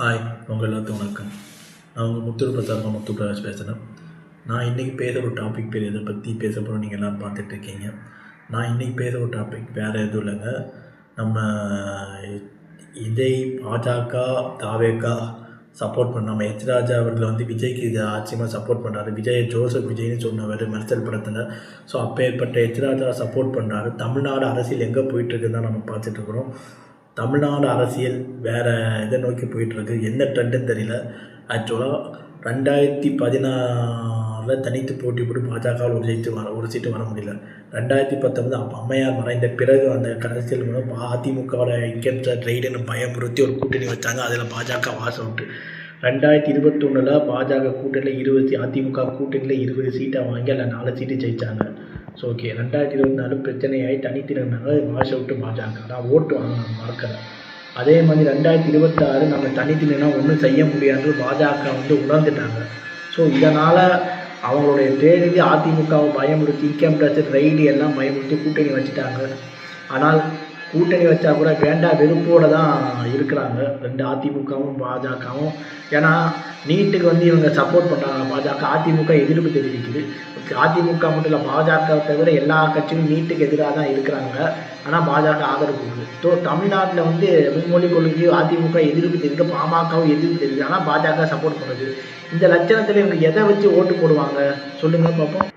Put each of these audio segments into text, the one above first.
Hi உங்கள் எல்லாத்துக்கும் வணக்கம். நான் உங்கள் முத்தூர் பிரசாரம் முத்து பிரகாஷ் பேசுகிறேன் நான் இன்றைக்கி பேச ஒரு டாபிக் பேர் இதை பற்றி பேச போகிறோம் நீங்கள் எல்லோரும் பார்த்துட்ருக்கீங்க நான் இன்றைக்கி பேச ஒரு டாபிக் வேறு எதுவும் இல்லைங்க. நம்ம விஜய் பாஜக தாவேக்கா சப்போர்ட் பண்ண நம்ம எச் ராஜா அவர்கள் வந்து விஜய்க்கு இது ஆச்சரியமாக சப்போர்ட் பண்ணுறாரு விஜய் ஜோசப் விஜய்னு சொன்னவர் மெர்சல் படத்தில். ஸோ அப்பேற்பட்ட எச் ராஜா சப்போர்ட் பண்ணுறாரு தமிழ்நாடு அரசியல் எங்கே போயிட்டுருக்குன்னு தான் நம்ம பார்த்துட்ருக்குறோம் தமிழ்நாடு அரசியல் வேறு இதை நோக்கி போயிட்டுருக்கு. என்ன ட்ரெண்டுன்னு தெரியல. ஆக்சுவலாக ரெண்டாயிரத்தி பதினாறில் தனித்து போட்டி போட்டு பாஜகவில் ஒரு சீட்டு வர ஒரு சீட்டு வர முடியல. ரெண்டாயிரத்தி பத்தொன்பது அப்போ அம்மையார் மறைந்த பிறகு அந்த கடைசியில் மூலம் அதிமுகவோட இன்கம் ரைடுன்னு பயமுறுத்தி ஒரு கூட்டணி வச்சாங்க. அதில் பாஜக வாசம் விட்டு ரெண்டாயிரத்தி இருபத்தொன்னில் பாஜக கூட்டணியில் இருபது அதிமுக கூட்டணியில் இருபது சீட்டை வாங்கி அதில் நாலு சீட்டு ஜெயித்தாங்க ஸோ ஓகே ரெண்டாயிரத்தி இருபத்தி நாலு பிரச்சனையாகி தனித்து நின்றாங்க வாஷ் அவுட்டு பாஜக ஆனால் ஓட்டு வாங்க மறக்கலை அதே மாதிரி ரெண்டாயிரத்தி இருபத்தாறு நம்ம தனித்து நின்னா ஒன்றும் செய்ய முடியாது பாஜக வந்து உணர்ந்துட்டாங்க. ஸோ இதனால் அவங்களுடைய தேதி அதிமுகவை பயமுறுத்தி இன்கம் டேக்ஸ் ரைடு எல்லாம் பயமுறுத்தி கூட்டணி வச்சுட்டாங்க. ஆனால் கூட்டணி வச்சா கூட வேண்டா வெறுப்போடு தான் இருக்கிறாங்க. ரெண்டு அதிமுகவும் பாஜகவும். ஏன்னா நீட்டுக்கு வந்து இவங்க சப்போர்ட் பண்ணுறாங்க பாஜக அதிமுக எதிர்ப்பு தெரிவிக்குது. அதிமுக மட்டும் இல்லை பாஜக தவிர எல்லா கட்சியும் நீட்டுக்கு எதிராக தான் இருக்கிறாங்க. ஆனால் பாஜக ஆதரவு கொடுக்குது. ஸோ தமிழ்நாட்டில் வந்து மும்மொழி கொள்கையும் அதிமுக எதிர்ப்பு தெரிவிக்க பாமகவும் எதிர்ப்பு தெரிவிக்குது. ஆனால் பாஜக சப்போர்ட் பண்ணுது இந்த லட்சணத்தில் இவங்க எதை வச்சு ஓட்டு போடுவாங்க? சொல்லுங்கள் பார்ப்போம்.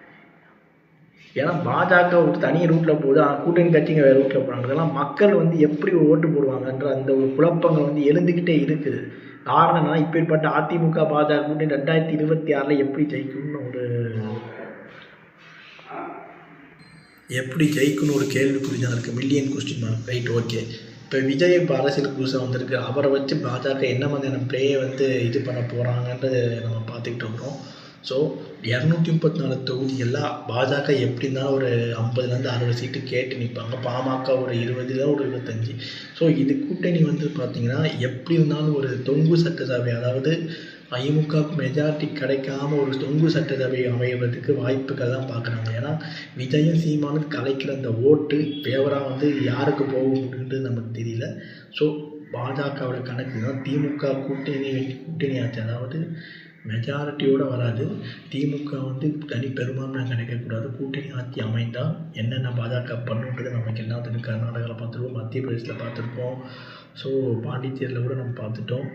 ஏன்னா பாஜக ஒரு தனி ரூட்டில் போகுது ஆனால் கூட்டணி கட்சிங்க வேறு ரூட்டில் போகிறாங்க இதெல்லாம் மக்கள் வந்து எப்படி ஓட்டு போடுவாங்கன்ற அந்த ஒரு குழப்பங்கள் வந்து எழுந்துக்கிட்டே இருக்குது. காரணம் என்னன்னா இப்பேற்பட்ட அதிமுக பாஜக கூட்டணி ரெண்டாயிரத்தி இருபத்தி ஆறில் எப்படி ஜெயிக்கணும்னு ஒரு எப்படி ஜெயிக்கணும் ஒரு கேள்விக்குறி தான் இருக்குது million question mark right okay இப்போ விஜய் இப்போ அரசியல் புதுசாக வந்திருக்கு. அவரை வச்சு பாஜக என்ன மாதிரியான ப்ளேயை வந்து இது பண்ண போகிறாங்கன்றது நம்ம பார்த்துக்கிட்டு இருக்கிறோம். ஸோ இரநூத்தி முப்பத்தி நாலு தொகுதி எல்லாம் பாஜக எப்படி இருந்தாலும் ஒரு ஐம்பதுலேருந்து அறுபது சீட்டு கேட்டு நிற்பாங்க பாமக ஒரு இருபதுல ஒரு இருபத்தஞ்சி. ஸோ இது கூட்டணி வந்து பார்த்திங்கன்னா எப்படி இருந்தாலும் ஒரு தொங்கு சட்டசபை அதாவது அதிமுக மெஜாரிட்டி கிடைக்காம ஒரு தொங்கு சட்டசபை அமைவதற்கு வாய்ப்புகள் தான் பார்க்குறாங்க ஏன்னா விஜயம் சீமானு கலைக்கிற அந்த ஓட்டு ஃபேவராக வந்து யாருக்கு போகும்ன்றது நமக்கு தெரியல. ஸோ பாஜகவோட கணக்கு தான் திமுக கூட்டணி கூட்டணி ஆச்சு. அதாவது மெஜாரிட்டியோடு வராது. திமுக வந்து தனி பெரும்பான்மை கிடைக்கக்கூடாது கூட்டணி ஆட்சி அமைந்தால் என்னென்ன பாஜக பண்ணுன்றது நமக்கு எல்லாத்துக்கும் கர்நாடகாவில் பார்த்துருப்போம் மத்திய பிரதேசத்தில் பார்த்துருப்போம் ஸோ பாண்டிச்சேரியில் கூட நம்ம பார்த்துட்டோம்.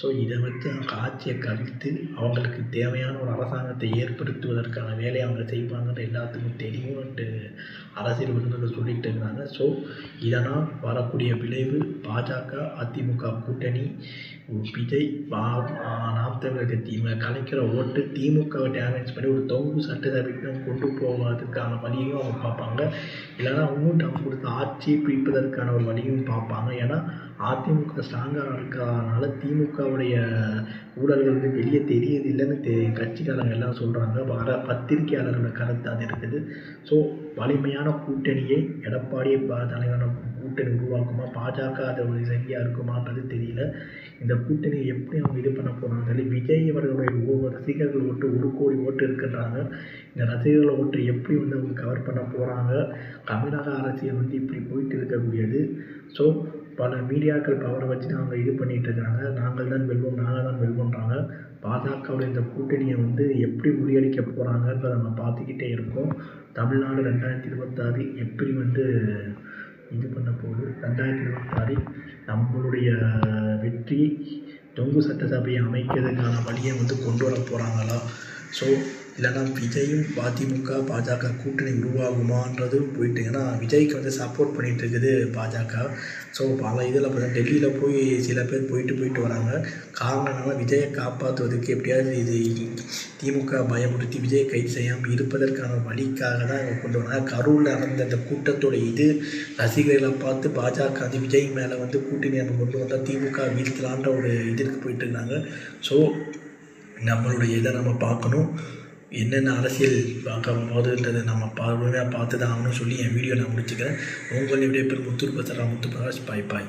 ஸோ இதை வச்சு ஆட்சியை கழித்து அவங்களுக்கு தேவையான ஒரு அரசாங்கத்தை ஏற்படுத்துவதற்கான வேலையை அவங்க செய்வாங்கன்ற எல்லாத்துக்கும் தெரியும்ன்ட்டு அரசியல் விருந்தினர் சொல்லிகிட்டு இருந்தாங்க. ஸோ இதனால் வரக்கூடிய விளைவு பாஜக அதிமுக கூட்டணி விஜய் பா நாம் தமிழர் கட்சி கலைக்கிற ஓட்டு திமுகவை டேமேஜ் பண்ணி ஒரு தொங்கு சட்டசபைக்கும் கொண்டு போவதற்கான வழியையும் அவங்க பார்ப்பாங்க. இல்லைன்னா இன்னும் டம் கொடுத்து ஆட்சியை பிடிப்பதற்கான ஒரு வழியும் பார்ப்பாங்க. ஏன்னா அதிமுக ஸ்ட்ராங்காக இருக்கிறதுனால திமுகவுடைய ஊழல்கள் வந்து வெளியே தெரியுது இல்லைன்னு தெ கட்சிக்காரங்க எல்லாம் சொல்கிறாங்க வர பத்திரிகையாளர்களோட கருத்து அது இருக்குது. ஸோ வலிமையான கூட்டணியை எடப்பாடியை ப தலைவரான கூட்டணி உருவாக்குமா? பாஜக அது ஒரு சரியாக இருக்குமான்றது தெரியல. இந்த கூட்டணியை எப்படி அவங்க இது பண்ண போகிறாங்க சொல்லி விஜய் அவர்களுடைய ஒவ்வொரு ரசிகர்கள் ஓட்டு ஒரு கோடி ஓட்டு இருக்குன்றாங்க. இந்த ரசிகர்கள் ஓட்டு எப்படி வந்து அவங்க கவர் பண்ண போகிறாங்க தமிழக அரசியல் வந்து இப்படி போயிட்டு இருக்கக்கூடியது. ஸோ பல மீடியாக்கள் பவரை வச்சு தான் அவங்க இது பண்ணிகிட்டு இருக்காங்க. நாங்கள் தான் வெல்வோம் நாங்கள் தான் வெல்வோன்றாங்க. பாஜகவுடைய இந்த கூட்டணியை வந்து எப்படி முறியடிக்க போகிறாங்கன்றத நம்ம பார்த்துக்கிட்டே இருக்கோம். தமிழ்நாடு ரெண்டாயிரத்தி இருபத்தாறு எப்படி வந்து இது பண்ண போகுது? ரெண்டாயிரத்தி இருபத்தாறு நம்மளுடைய வெற்றி தொங்கு சட்டசபையை அமைக்கிறதுக்கான வழியை வந்து கொண்டு வர போகிறாங்களா ஸோ இல்லைனா விஜயும் அதிமுக பாஜக கூட்டணி உருவாகுமான்றது போயிட்டு ஏன்னா விஜய்க்கு வந்து சப்போர்ட் பண்ணிகிட்டு இருக்குது பாஜக. ஸோ பல இதில் பார்த்தா டெல்லியில் போய் சில பேர் போயிட்டு போயிட்டு வராங்க. காரணம் என்னென்னா விஜயை காப்பாற்றுவதற்கு எப்படியாவது இது திமுக பயமுறுத்தி விஜயை கைது செய்யாமல் இருப்பதற்கான வழிக்காக தான் இவங்க கொண்டு வராங்க. கரூரில் நடந்த அந்த கூட்டத்தோட இது ரசிகர்களை பார்த்து பாஜக வந்து விஜய் மேலே வந்து கூட்டணி நம்ம கொண்டு வந்தால் திமுக வீழ்த்தலான்ற ஒரு இதற்கு போயிட்டு இருக்காங்க. ஸோ நம்மளுடைய இதை நம்ம பார்க்கணும். என்னென்ன அரசியல் பார்க்க போகுதுன்றதை நம்ம பார்வையாக பார்த்து தான் ஆகணும்னு சொல்லி என் வீடியோ நான் முடிச்சுக்கிறேன். உங்கள் விடைய பேர் முத்துர் பசரா முத்து பிரகாஷ் பாய் பாய்.